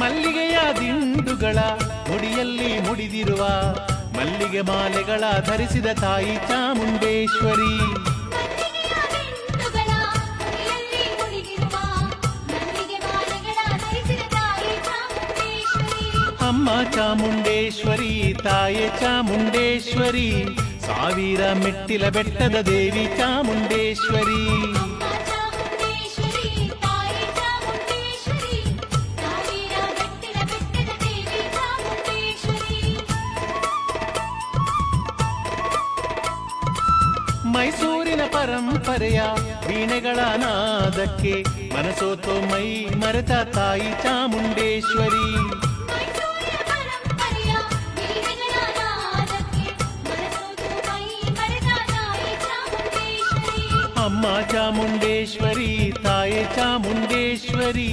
ಮಲ್ಲಿಗೆಯ ದಿಂಡುಗಳ ಮುಡಿಯಲ್ಲಿ ಮುಡಿದಿರುವ ಮಲ್ಲಿಗೆ ಮಾಲೆಗಳ ಧರಿಸಿದ ತಾಯಿ ಚಾಮುಂಡೇಶ್ವರಿ. ಅಮ್ಮ ಚಾಮುಂಡೇಶ್ವರಿ ತಾಯಿ ಚಾಮುಂಡೇಶ್ವರಿ ಸಾವಿರ ಮೆಟ್ಟಿಲ ಬೆಟ್ಟದ ದೇವಿ ಚಾಮುಂಡೇಶ್ವರಿ. ಮೈಸೂರಿನ ಪರಂಪರೆಯ ವೀಣೆಗಳ ನಾದಕ್ಕೆ ಮನಸೋತೋ ಮೈ ಮರೆತ ತಾಯಿ ಚಾಮುಂಡೇಶ್ವರಿ ಮೈಸೂರಿನ ಪರಂಪರೆಯ ವೀಣೆಗಳ ನಾದಕ್ಕೆ ಮನಸೋತು ಮೈ ಮರೆತ ತಾಯಿ ಚಾಮುಂಡೇಶ್ವರಿ ಅಮ್ಮ ಚಾಮುಂಡೇಶ್ವರಿ ತಾಯೆ ಚಾಮುಂಡೇಶ್ವರಿ